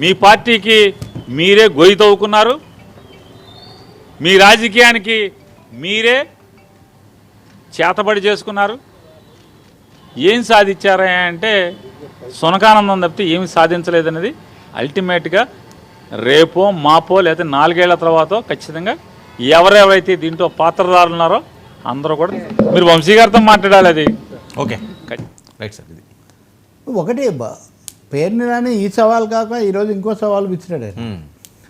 మీ పార్టీకి మీరే గొయ్యి తవ్వుకున్నారు మీ రాజకీయానికి మీరే చేతబడి చేసుకున్నారు. ఏం సాధించారా అంటే సునకానందం తప్పితే ఏమి సాధించలేదనేది అల్టిమేట్గా రేపో మాపో లేదా నాలుగేళ్ళ తర్వాత ఖచ్చితంగా ఎవరెవరైతే దీంట్లో పాత్రదారులు ఉన్నారో అందరూ కూడా మీరు వంశీ గారితో మాట్లాడాలి అది. ఓకే. రైట్ సార్ ఇది. ఒకటి పేరుని రాని ఈ సవాల్ కాక ఈరోజు ఇంకో సవాల్. మ్మ్.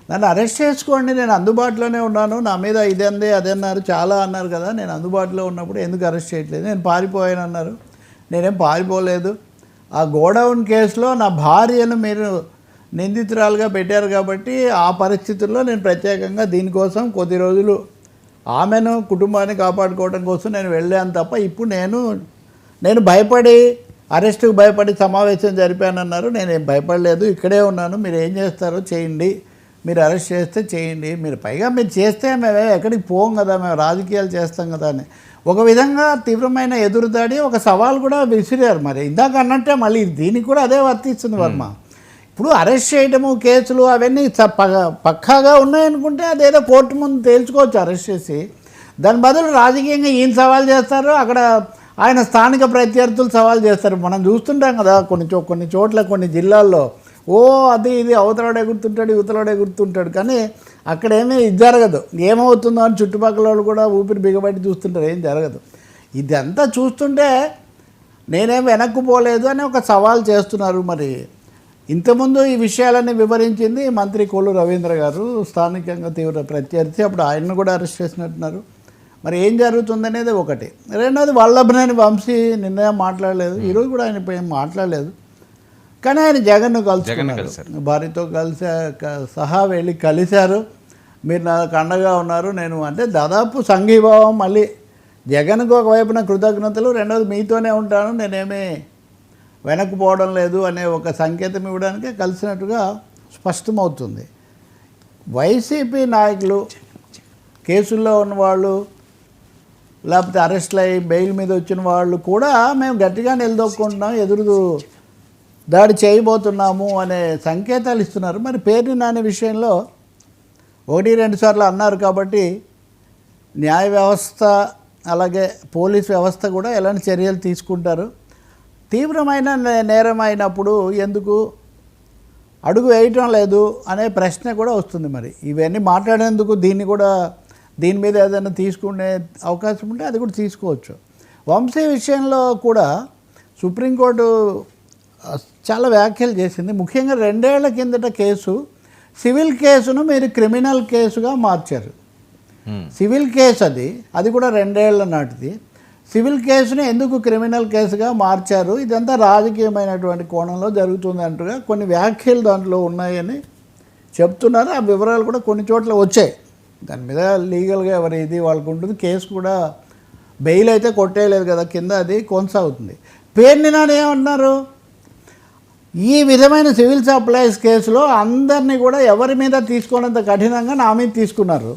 నన్ను అరెస్ట్ చేసుకోండి నేను అందుబాటులోనే ఉన్నాను నా మీద ఇదంది అదే అన్నారు చాలా అన్నారు కదా నేను అందుబాటులో ఉన్నప్పుడు ఎందుకు అరెస్ట్ చేయట్లేదు నేను పారిపోయాను అన్నారు నేనేం పారిపోలేదు ఆ గోడౌన్ కేసులో నా భార్యను మీరు నిందితురాలుగా పెట్టారు కాబట్టి ఆ పరిస్థితుల్లో నేను ప్రత్యేకంగా దీనికోసం కొద్ది రోజులు ఆమెను కుటుంబాన్ని కాపాడుకోవడం కోసం నేను వెళ్ళాను తప్ప ఇప్పుడు నేను నేను భయపడి అరెస్టుకు భయపడి సమావేశం జరిపానన్నారు. నేనేం భయపడలేదు. ఇక్కడే ఉన్నాను. మీరు ఏం చేస్తారో చేయండి. మీరు అరెస్ట్ చేస్తే చేయండి. మీరు పైగా మీరు చేస్తే మేము ఎక్కడికి పోం కదా. మేము రాజకీయాలు చేస్తాం కదా అని. ఒక విధంగా తీవ్రమైన ఎదురుదాడి ఒక సవాల్ కూడా విసిరారు మరి. ఇందాక అన్నట్టే మళ్ళీ దీనికి కూడా అదే వర్తిస్తుంది వర్మ. ఇప్పుడు అరెస్ట్ చేయడము కేసులు అవన్నీ పక్కాగా ఉన్నాయనుకుంటే అదేదో కోర్టు ముందు తేల్చుకోవచ్చు అరెస్ట్ చేసి. దాని బదులు రాజకీయంగా ఈయన సవాల్ చేస్తారు. అక్కడ ఆయన స్థానిక ప్రత్యర్థులు సవాల్ చేస్తారు. మనం చూస్తుంటాం కదా కొన్ని చో కొన్ని చోట్ల కొన్ని జిల్లాల్లో ఓ అది ఇది అవతలాడే గుర్తుంటాడు ఇవతలడే గుర్తుంటాడు. కానీ అక్కడ ఏమీ ఇది జరగదు. ఏమవుతుందో అని చుట్టుపక్కల వాళ్ళు కూడా ఊపిరి బిగబట్టి చూస్తుంటారు. ఏం జరగదు. ఇదంతా చూస్తుంటే నేనేం వెనక్కు పోలేదు అని ఒక సవాల్ చేస్తున్నారు మరి. ఇంతకుముందు ఈ విషయాలన్నీ వివరించింది మంత్రి కోళ్ళు రవీంద్ర గారు. స్థానికంగా తీవ్ర ప్రత్యర్థి. అప్పుడు ఆయన్ని కూడా అరెస్ట్ చేసినట్టున్నారు. మరి ఏం జరుగుతుందనేది ఒకటి. రెండోది వల్లభనేని వంశీ నిన్న మాట్లాడలేదు. ఈరోజు కూడా ఆయన ఏం మాట్లాడలేదు. కానీ ఆయన జగన్ను కలుసుకున్నారు. భార్యతో కలిసి సహా వెళ్ళి కలిశారు. మీరు నాకు అండగా ఉన్నారు. నేను అంటే దాదాపు సంఘీభావం మళ్ళీ జగన్కు ఒకవైపున కృతజ్ఞతలు రెండోది మీతోనే ఉంటాను. నేనేమీ వెనక్కిపోవడం లేదు అనే ఒక సంకేతం ఇవ్వడానికే కలిసినట్టుగా స్పష్టమవుతుంది. వైసీపీ నాయకులు కేసుల్లో ఉన్నవాళ్ళు లేకపోతే అరెస్ట్లు అయ్యి బెయిల్ మీద వచ్చిన వాళ్ళు కూడా మేము గట్టిగా నిలదొక్కుంటున్నాం ఎదురు దాడి చేయబోతున్నాము అనే సంకేతాలు ఇస్తున్నారు. మరి పేరుని నాని విషయంలో ఒకటి రెండు సార్లు అన్నారు కాబట్టి న్యాయ వ్యవస్థ అలాగే పోలీస్ వ్యవస్థ కూడా ఎలాంటి చర్యలు తీసుకుంటారు? తీవ్రమైన నే- నేరం అయినప్పుడు ఎందుకు అడుగు వేయటం లేదు అనే ప్రశ్న కూడా వస్తుంది మరి. ఇవన్నీ మాట్లాడేందుకు దీన్ని కూడా దీని మీద ఏదైనా తీసుకునే అవకాశం ఉంటే అది కూడా తీసుకోవచ్చు. వంశీ విషయంలో కూడా సుప్రీంకోర్టు చాలా వ్యాఖ్యలు చేసింది. ముఖ్యంగా రెండేళ్ళ కిందట కేసు సివిల్ కేసును మీరు క్రిమినల్ కేసుగా మార్చారు. సివిల్ కేసు అది అది కూడా రెండేళ్ళ నాటిది. సివిల్ కేసుని ఎందుకు క్రిమినల్ కేసుగా మార్చారు? ఇదంతా రాజకీయమైనటువంటి కోణంలో జరుగుతుంది అంటుగా కొన్ని వ్యాఖ్యలు దాంట్లో ఉన్నాయని చెప్తున్నారు. ఆ వివరాలు కూడా కొన్ని చోట్ల వచ్చాయి. దాని మీద లీగల్గా ఎవరి ఇది వాళ్ళకు ఉంటుంది. కేసు కూడా బెయిల్ అయితే కొట్టేయలేదు కదా కింద అది కొనసాగుతుంది. పేర్ని నాని ఏమన్నారు ఈ విధమైన సివిల్ సప్లైస్ కేసులో అందరినీ కూడా ఎవరి మీద తీసుకున్నంత కఠినంగా నా మీద తీసుకున్నారు.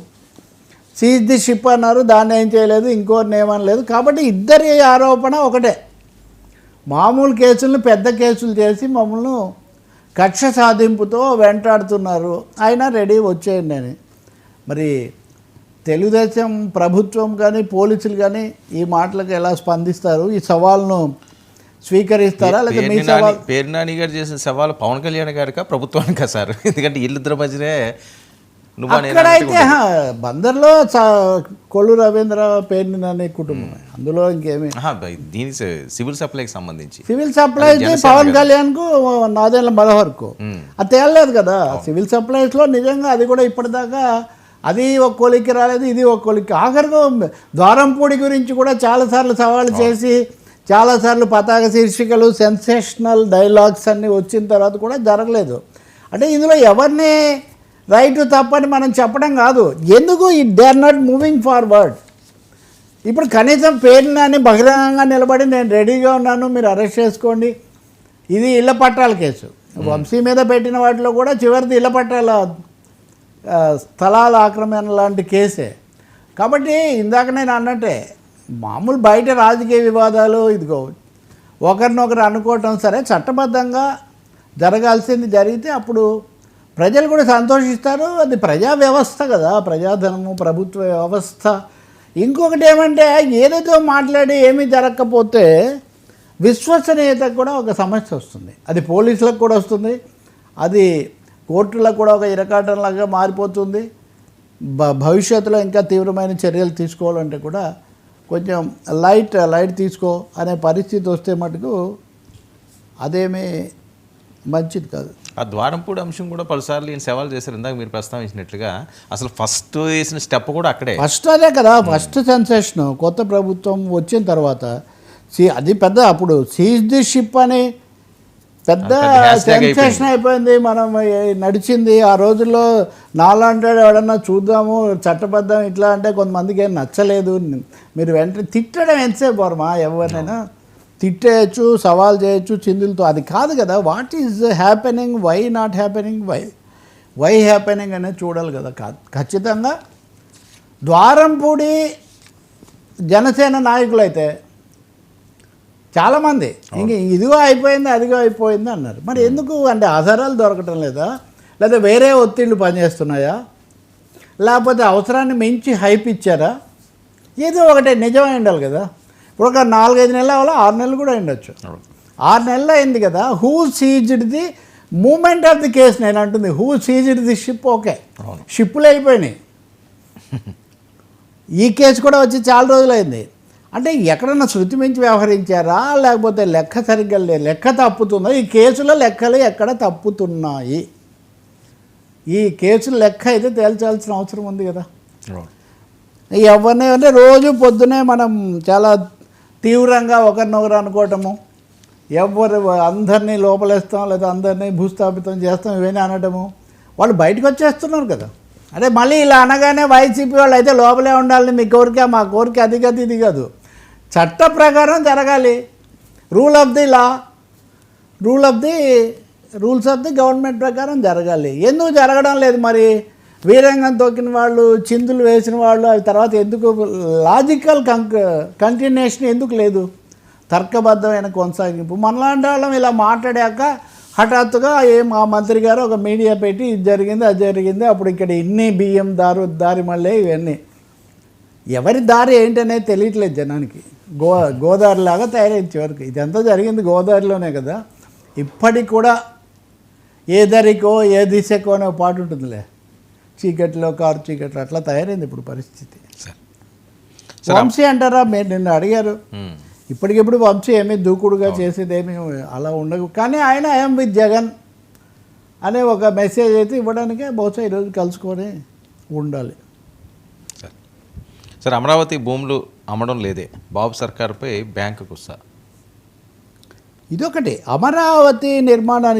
సీజ్ ది షిప్ అన్నారు దాన్ని ఏం చేయలేదు ఇంకోరిని ఏమనలేదు. కాబట్టి ఇద్దరి ఆరోపణ ఒకటే. మామూలు కేసులను పెద్ద కేసులు చేసి మమ్మల్ని కక్ష సాధింపుతో వెంటాడుతున్నారు. అయినా రెడీ వచ్చేయండి అని. మరి తెలుగుదేశం ప్రభుత్వం కానీ పోలీసులు కానీ ఈ మాటలకు ఎలా స్పందిస్తారు? ఈ సవాల్ను స్వీకరిస్తారా? లేదా మీ పేర్ని నాని సవాల్ పేర్ని నాని గారు చేసిన సవాలు పవన్ కళ్యాణ్ గారికా? ప్రభుత్వానికా సార్? ఎందుకంటే వీళ్ళిద్దరి మధ్యనే నువ్వు నేను అక్కడైతే బందర్లో కొల్లు రవీంద్ర పేర్ని నాని కుటుంబం. అందులో ఇంకేమీ? దీని సివిల్ సప్లైకి సంబంధించి. సివిల్ సప్లైస్ పవన్ కళ్యాణ్కు నాదేళ్ళ మనోహర్కు మ్మ్. అది తేలలేదు కదా. సివిల్ సప్లైస్లో నిజంగా అది కూడా ఇప్పటిదాకా అది ఒక కొలిక్కి రాలేదు ఇది ఒక కొలిక్కి. ఆఖరిగా ద్వారంపూడి గురించి కూడా చాలాసార్లు సవాలు చేసి చాలాసార్లు పతాక శీర్షికలు సెన్సేషనల్ డైలాగ్స్ అన్నీ వచ్చిన తర్వాత కూడా జరగలేదు. అంటే ఇందులో ఎవరిని రైట్ తప్పని మనం చెప్పడం కాదు. ఎందుకు they are not moving forward ఇప్పుడు కనీసం పేరుని బహిరంగంగా నిలబడి నేను రెడీగా ఉన్నాను మీరు అరెస్ట్ చేసుకోండి. ఇది ఇళ్ళ పట్టాల కేసు. వంశీ మీద పెట్టిన వాటిలో కూడా చివరిది ఇళ్ళ పట్టాల స్థలాల ఆక్రమణ లాంటి కేసే. కాబట్టి ఇందాక నేను అన్నట్టే మామూలు బయట రాజకీయ వివాదాలు ఇదిగో ఒకరినొకరు అనుకోవటం సరే చట్టబద్ధంగా జరగాల్సింది జరిగితే అప్పుడు ప్రజలు కూడా సంతోషిస్తారు. అది ప్రజా వ్యవస్థ కదా ప్రజాధనము ప్రభుత్వ వ్యవస్థ. ఇంకొకటి ఏమంటే ఏదేదో మాట్లాడి ఏమీ జరగకపోతే విశ్వసనీయత కూడా ఒక సమస్య వస్తుంది. అది పోలీసులకు కూడా వస్తుంది. అది కోర్టులకు కూడా ఒక ఇరకాటంలాగా మారిపోతుంది. భవిష్యత్తులో ఇంకా తీవ్రమైన చర్యలు తీసుకోవాలంటే కూడా కొంచెం లైట్ లైట్ తీసుకో అనే పరిస్థితి వస్తే మటుకు అదేమీ మంచిది కాదు. ఆ ద్వారంపూడి అంశం కూడా పలుసార్లు ఈయన సవాల్ చేశారు. ఇందాక మీరు ప్రస్తావించినట్లుగా అసలు ఫస్ట్ వేసిన స్టెప్ కూడా అక్కడే. ఫస్ట్ అదే కదా ఫస్ట్ సెన్సేషన్ కొత్త ప్రభుత్వం వచ్చిన తర్వాత సి అది పెద్ద అప్పుడు సీజ్ ది షిప్ అని పెద్ద సెన్సేషన్ అయిపోయింది. మనం నడిచింది ఆ రోజుల్లో నాలాంటి ఎవడన్నా చూద్దాము చట్టబద్ధం ఇట్లా అంటే కొంతమందికి ఏం నచ్చలేదు. మీరు వెంటనే తిట్టడం ఎంతసేపు వర్మ ఎవరినైనా? తిట్టేయచ్చు సవాల్ చేయొచ్చు చిందులతో. అది కాదు కదా what is happening why not happening why why happening అనేది చూడాలి కదా. ఖచ్చితంగా ద్వారంపూడి జనసేన నాయకులైతే చాలామంది. ఇంక ఇదిగో అయిపోయింది అదిగో అయిపోయింది అన్నారు. మరి ఎందుకు అంటే ఆధారాలు దొరకటం లేదా? లేదా వేరే ఒత్తిళ్ళు పనిచేస్తున్నాయా? లేకపోతే అవసరాన్ని మించి హైప్ ఇచ్చారా? ఏదో ఒకటే నిజమై ఉండాలి కదా. ఇప్పుడు ఒక నాలుగైదు నెలల వల్ల ఆరు నెలలు కూడా ఉండొచ్చు. ఆరు నెలలు అయింది కదా. Who seized the moment of the case నేను అంటుంది who seized the ship okay షిప్పులు అయిపోయినాయి. ఈ కేసు కూడా వచ్చి చాలా రోజులైంది అంటే ఎక్కడన్నా శృతి మించి వ్యవహరించారా? లేకపోతే లెక్క సరిగ్గా లే లెక్క తప్పుతుందా? ఈ కేసులో లెక్కలు ఎక్కడ తప్పుతున్నాయి? ఈ కేసుల లెక్క అయితే తేల్చాల్సిన అవసరం ఉంది కదా. ఎవరిని అంటే రోజు పొద్దునే మనం చాలా తీవ్రంగా ఒకరినొకరు అనుకోవటము. ఎవరు అందరినీ లోపలేస్తాం లేదా అందరినీ భూస్థాపితం చేస్తాం ఇవన్నీ అనటము. వాళ్ళు బయటకు వచ్చేస్తున్నారు కదా. అదే మళ్ళీ ఇలా అనగానే వైసీపీ వాళ్ళు అయితే లోపలే ఉండాలని మీ కోరిక మా కోరిక అది కాదు ఇది కాదు. చట్ట ప్రకారం జరగాలి. Rule of the law rule of the rules of the government ప్రకారం జరగాలి. ఎందుకు జరగడం లేదు మరి? వీరంగం తొక్కిన వాళ్ళు చిందులు వేసిన వాళ్ళు అవి తర్వాత ఎందుకు లాజికల్ కంక్ కంటిన్యూషన్ ఎందుకు లేదు? తర్కబద్ధమైన కొనసాగింపు. మనలాంటి వాళ్ళం ఇలా మాట్లాడాక హఠాత్తుగా ఏం ఆ మంత్రి గారు ఒక మీడియా పెట్టి ఇది జరిగింది అది జరిగింది అప్పుడు ఇక్కడ ఇన్ని బియ్యం దారు దారి మళ్ళీ ఇవన్నీ. ఎవరి దారి ఏంటనేది తెలియట్లేదు జనానికి. గో గోదావరిలాగా తయారైంది చివరికి. ఇదంతా జరిగింది గోదావరిలోనే కదా. ఇప్పటికి కూడా ఏ దరికో ఏ దిశకో అనే ఒక పాట ఉంటుందిలే. చీకట్లో కారు చీకట్లో అట్లా తయారైంది ఇప్పుడు పరిస్థితి. వంశీ అంటారా? మీరు నిన్న అడిగారు. ఇప్పటికిప్పుడు వంశీ ఏమీ దూకుడుగా చేసేది ఏమీ అలా ఉండదు. కానీ ఆయన ఐఎమ్ విత్ జగన్ అనే ఒక మెసేజ్ అయితే ఇవ్వడానికే బహుశా ఈరోజు కలుసుకొని ఉండాలి. సరే అమరావతి భూములు అమ్మడం లేదే. బాబు సర్కార్పై బ్యాంకుకు వస్తా ఇదొకటి. అమరావతి నిర్మాణానికి